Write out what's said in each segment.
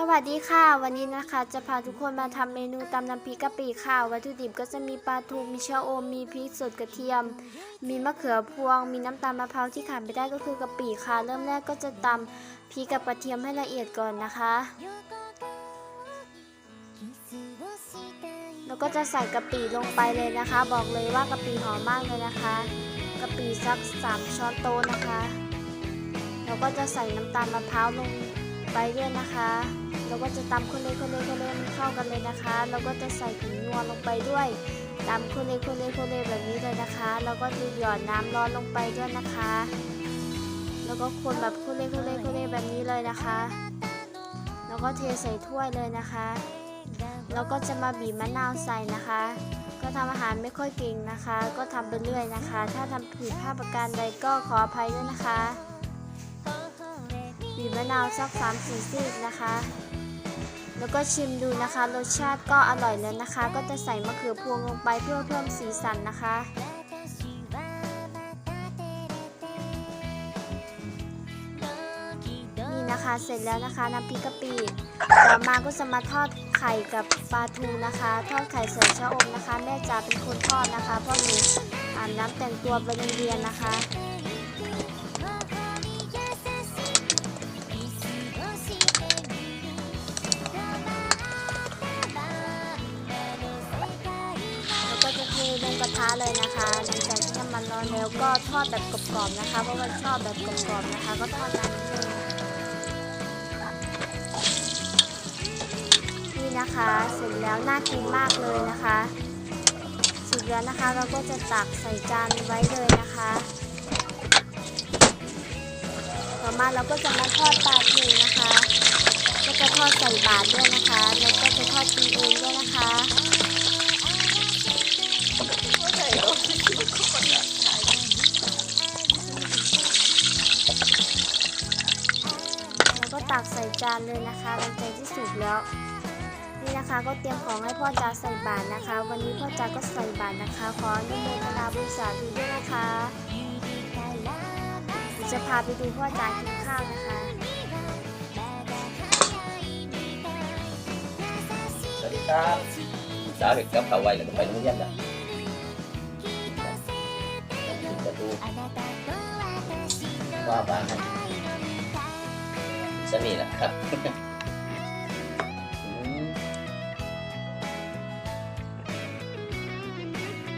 สวัสดีค่ะ วันนี้นะคะจะพาทุกคนมาทำเมนูตำน้ำพริกกะปิค่ะ วัตถุดิบก็จะมีปลาทูมีชะอมมีพริกสดกระเทียม มีมะเขือพวง มีน้ำตาลมะพร้าวที่ขาดไม่ได้ก็คือกะปิค่ะ เริ่มแรกก็จะตำพริกกับกระเทียมให้ละเอียดก่อนนะคะ แล้วก็จะใส่กะปิลงไปเลยนะคะ บอกเลยว่ากะปิหอมมากเลยนะคะกะปิสัก 3 ช้อนโต๊ะนะคะแล้วก็จะใส่น้ำตาลมะพร้าวลง ไปด้วยนะคะแล้วก็จะตำคนเลยคนเลยคนเลยมันเข้ากันเลยนะคะแล้วก็จะใส่ผงนัวลงไปด้วยตำคนเลยคนเลยคนเลยแบบนี้เลยนะคะ แล้วก็จะหยอดน้ำร้อนลงไปด้วยนะคะ แล้วก็คนแบบคนเลยคนเลยคนเลยแบบนี้เลยนะคะ แล้วก็เทใส่ถ้วยเลยนะคะ แล้วก็จะมาบีบมะนาวใส่นะคะ ก็ทำอาหารไม่ค่อยเก่งนะคะ ก็ทำไปเรื่อยนะคะ ถ้าทำผิดพลาดประการใดก็ขออภัยด้วยนะคะ บีบมะนาวสัก3 4ซีกนะคะ แล้วก็ชิมดูนะคะ รสชาติก็อร่อยแล้วนะคะ ก็จะใส่มะเขือพวงลงไปเพื่อเพิ่มสีสันนะคะ นี่นะคะเสร็จแล้วนะคะน้ำพริกกะปิต่อมาก็จะมาทอดไข่กับปลาทูนะคะ ทอดไข่ใส่ชะอมนะคะ แม่จ๋าเป็นคนทอดนะคะพราะหนูอาบน้ำแต่งตัวไปโรงเรียนนะคะ ลงกระเลยนะคะหลังจากที่น้ำมันร้อนแล้วก็ทอดแบบกรอบๆนะคะ เพราะว่าชอบแบบกรอบๆนะคะ ก็ทอดนานนิดนึงนี่นะคะเสร็จแล้วน่ากินมากเลยนะคะเสร็จแล้วนะคะเราก็จะตักใส่จานไว้เลยนะคะ ต่อมาเราก็จะมาทอดปลาทูนะคะ ก็จะทอดใส่บาตรด้วยนะคะ แล้วก็จะทอดกินเองด้วยนะคะ ตักใส่จานเลยนะคะหลังจากที่สุกแล้ว นี่นะคะก็เตรียมของให้พ่อจ๋าใส่บาตรนะคะ วันนี้พ่อจ๋าก็ใส่บาตรนะคะ ขออนุโมทนาบุญสาธุด้วยนะคะเดี๋ยวจะพาไปดูพ่อจ๋ากินข้าวนะคะสวัสดีครับสาวเด็กกับเขาไว้แล้วก็ไปโรงเรียนแล้วปิดประตูว่าบ้านให้ะนี่แหละครับ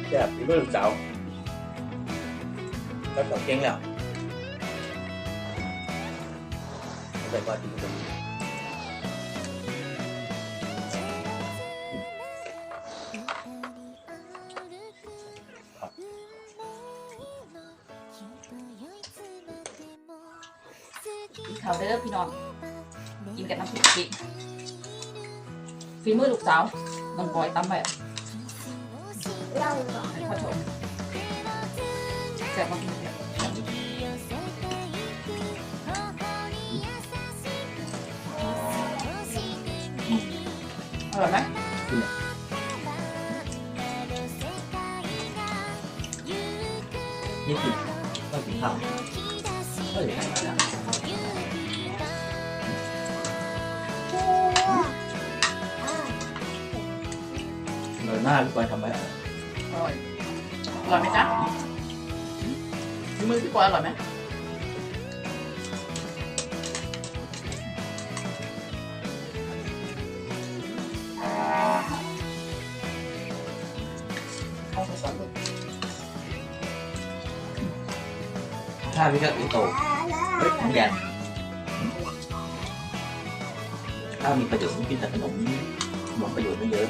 แซ่บอีกเรื่องสาวก็ตกเก่งแล้วไปพอดีตรง กินข้าวเด้อพี่น้อง กินกับน้ำพริกกะปิฝีมือลูกสาวน้องบอยตำแบบให้พ่อชมแซ่บมากอร่อยไหมนี่กินต้องกินข้าวเฮ้ย มาแล้วหน่อยหน้าพี่บอยทำไว้อะไรอร่อยอร่อยไหมจ๊ะฝีมือพี่บอยอร่อยไหมเอาไปสอนลูกถ้าพี่ก็อีโตเฮ้ยทั้งแดนข้าวมีประโยชน์กินแต่ขนมหมดประโยชน์ไม่เยอะ